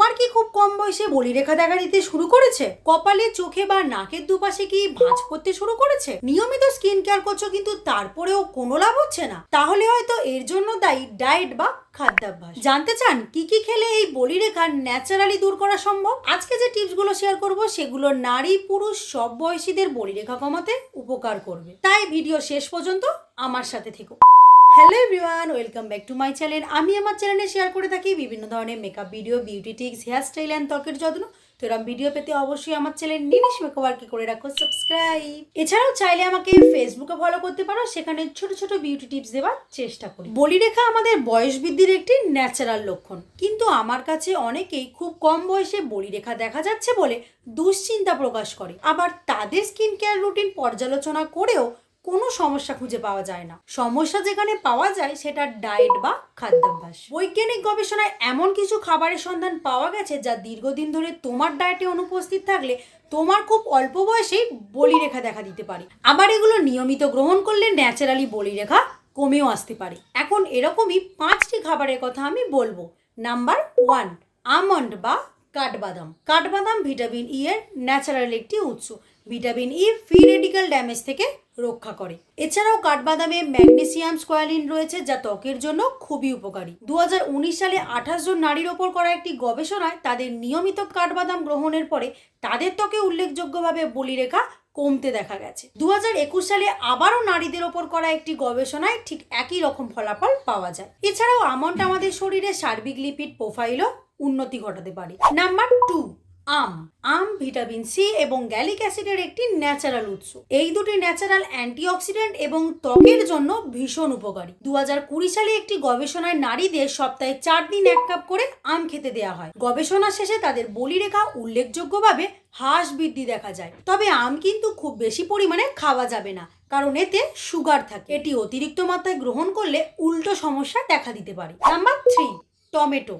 তোমার কি খুব কম বয়সে বলিরেখা দেখা দিতে শুরু করেছে? কপালে, চোখে বা নাকের দুপাশে কি ভাঁজ করতে শুরু করেছে? নিয়মিত স্কিন কেয়ার করছ কিন্তু তারপরেও কোনো লাভ হচ্ছে না। তাহলে হয়তো এর জন্য দায়ী ডায়েট বা খাদ্যাভ্যাস। জানতে চান, কি কি খেলে এই বলিরেখা ন্যাচারালি দূর করা সম্ভব? আজকে যে টিপসগুলো শেয়ার করব, সেগুলো নারী, পুরুষ, সব বয়সীদের বলিরেখা কমাতে উপকার করবে। তাই ভিডিও শেষ পর্যন্ত আমার সাথে থেকো। Hello everyone, welcome back to my channel. আমি আমার চ্যানেলে শেয়ার করে থাকি বিভিন্ন ধরনের makeup video beauty tips hair style and ত্বকের যত্ন। তো এরকম ভিডিও পেতে অবশ্যই আমার চ্যানেল নিমিশ মেকওভারকে করে রাখো সাবস্ক্রাইব এছাড়াও চাইলে আমাকে ফেসবুকে ফলো করতে পারো, সেখানে ছোট ছোট বিউটি টিপস দেওয়ার চেষ্টা করি। বলিরেখা আমাদের বয়স বৃদ্ধির একটি ন্যাচারাল লক্ষণ। কিন্তু আমার কাছে অনেকেই খুব কম বয়সে বলিরেখা দেখা যাচ্ছে বলে দুশ্চিন্তা প্রকাশ করে। আবার তাদের স্কিন কেয়ার রুটিন পর্যালোচনা করেও কোনো সমস্যা খুঁজে পাওয়া যায় না। সমস্যা যেখানে পাওয়া যায় সেটা ডায়েট বা খাদ্যাভ্যাস। বৈজ্ঞানিক গবেষণায় এমন কিছু খাবারের সন্ধান পাওয়া গেছে যা দীর্ঘদিন ধরে তোমার ডায়েটে অনুপস্থিত থাকলে তোমার খুব অল্প বয়সেই বলিরেখা দেখা দিতে পারে। আবার এগুলো নিয়মিত গ্রহণ করলে ন্যাচারালি বলিরেখা কমেও আসতে পারে। এখন এরকমই পাঁচটি খাবারের কথা আমি বলব। নাম্বার ওয়ান, আমন্ড বা কাঠবাদাম। কাঠবাদাম ভিটামিন ই এর ন্যাচারাল একটি উৎস। Vitamin E free radical damage থেকে রক্ষা করে। এছাড়াও কাঠবাদামে ম্যাগনেসিয়াম স্কোয়ালিন রয়েছে, যা ত্বকের জন্য খুবই উপকারী। দু হাজার উনিশ সালে আঠাশ জন নারীর ওপর করা একটি গবেষণায় তাদের নিয়মিত কাঠবাদাম গ্রহণের পরে তাদের ত্বকে উল্লেখযোগ্যভাবে বলিরেখা কমতে দেখা গেছে। দু একুশ সালে আবারও নারীদের ওপর করা একটি গবেষণায় ঠিক একই রকম ফলাফল পাওয়া যায়। এছাড়াও আমন্ড আমাদের শরীরে সার্বিক লিপিড প্রোফাইলও উন্নতি ঘটাতে পারে। নাম্বার টু আম আম, ভিটামিন সি এবং গ্যালিক অ্যাসিডের একটি ন্যাচারাল উৎস। এই দুটি ন্যাচারাল অ্যান্টিঅক্সিডেন্ট এবং ত্বকের জন্য ভীষণ উপকারী। দু সালে একটি গবেষণায় নারীদের সপ্তাহে চার দিন এক কাপ করে আম খেতে দেওয়া হয়। গবেষণা শেষে তাদের বলিরেখা উল্লেখযোগ্যভাবে হ্রাস বৃদ্ধি দেখা যায়। তবে আম কিন্তু খুব বেশি পরিমাণে খাওয়া যাবে না, কারণ এতে সুগার থাকে। এটি অতিরিক্ত মাত্রায় গ্রহণ করলে উল্টো সমস্যা দেখা দিতে পারে। Number three, tomato.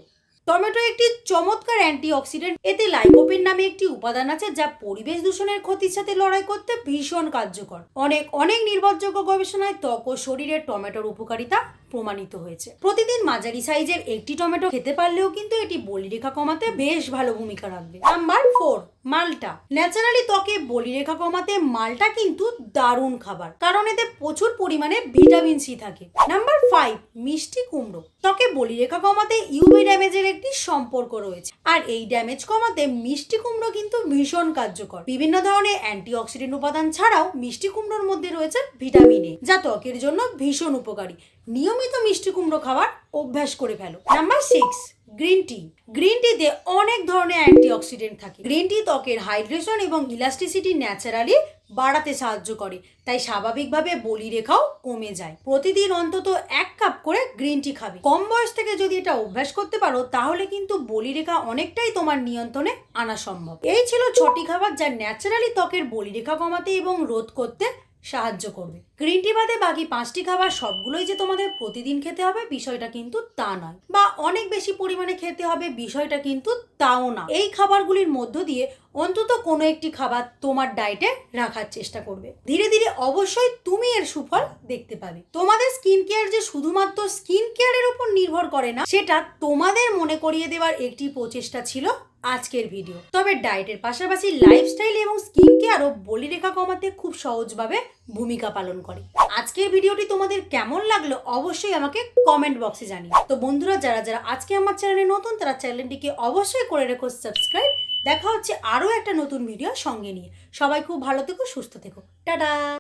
টমেটো একটি চমৎকার অ্যান্টিঅক্সিডেন্ট। এতে লাইকোপিন নামে একটি উপাদান আছে যা পরিবেশ দূষণের ক্ষতির সাথে লড়াই করতে ভীষণ কার্যকর। অনেক অনেক নির্ভরযোগ্য গবেষণায় ত্বক ও শরীরের টমেটোর উপকারিতা প্রমাণিত হয়েছে। প্রতিদিন মাঝারি সাইজের একটি টমেটো খেতে পারলেও কিন্তু এটি বলিরেখা কমাতে বেশ ভালো ভূমিকা রাখবে। নাম্বার ফোর মালটা। ন্যাচারালি ত্বকে বলিরেখা কমাতে মালটা কিন্তু দারুণ খাবার, কারণ এতে প্রচুর পরিমাণে ভিটামিন সি থাকে। নাম্বার ফাইভ মিষ্টি কুমড়ো। ত্বকে বলিরেখা কমাতে ইউভি ড্যামেজের একটি সম্পর্ক রয়েছে। আর এই ড্যামেজ কমাতে মিষ্টি কুমড়ো কিন্তু ভীষণ কার্যকর। বিভিন্ন ধরনের অ্যান্টিঅক্সিডেন্ট উপাদান ছাড়াও মিষ্টি কুমড়োর মধ্যে রয়েছে ভিটামিন এ, যা ত্বকের জন্য ভীষণ উপকারী। নিয়মিত মিষ্টি কুমড়ো খাবার অভ্যাস করে ফেলো। Number six green tea. Green টিতে অনেক ধরনের অ্যান্টিঅক্সিডেন্ট থাকে। গ্রিন টি ত্বকের হাইড্রেশন এবং ইলাস্টিসিটি ন্যাচারালি বাড়াতে সাহায্য করে, তাই স্বাভাবিকভাবে বলিরেখাও কমে যায়। প্রতিদিন অন্তত এক কাপ করে গ্রিন টি খাবে। কম বয়স থেকে যদি এটা অভ্যাস করতে পারো, তাহলে কিন্তু বলিরেখা অনেকটাই তোমার নিয়ন্ত্রণে আনা সম্ভব। এই ছিল ছটি খাবার যা ন্যাচারালি ত্বকের বলিরেখা কমাতে এবং রোধ করতে সাহায্য করবে। গ্রিন টি বাদে বাকি পাঁচটি খাবার সবগুলোই যে তোমাদের প্রতিদিন খেতে হবে, বিষয়টা কিন্তু তা নয়। বা অনেক বেশি পরিমাণে খেতে হবে, বিষয়টা কিন্তু তাও না। এই খাবারগুলির মধ্য দিয়ে অন্তত কোনো একটি খাবার তোমার ডায়েটে রাখার চেষ্টা করবে। ধীরে ধীরে অবশ্যই তুমি এর সুফল দেখতে পাবে। তোমাদের স্কিন কেয়ার যে শুধুমাত্র স্কিন কেয়ারের উপর নির্ভর করে না, সেটা তোমাদের মনে করিয়ে দেওয়ার একটি প্রচেষ্টা ছিল আজকের ভিডিও তবে ডায়েটের পাশাপাশি লাইফস্টাইল এবং স্কিন কেয়ারও বলিরেখা কমাতে খুব সহজভাবে ভূমিকা পালন করে। আজকের ভিডিওটি তোমাদের কেমন লাগল অবশ্যই আমাকে কমেন্ট বক্সে জানিও। তো বন্ধুরা, যারা যারা আজকে আমার চ্যানেলে নতুন, তারা চ্যানেলটিকে অবশ্যই করে রেখো সাবস্ক্রাইব দেখা হচ্ছে আরও একটা নতুন ভিডিও সঙ্গে নিয়ে। সবাই খুব ভালো থেকো, সুস্থ থেকো। টাটা!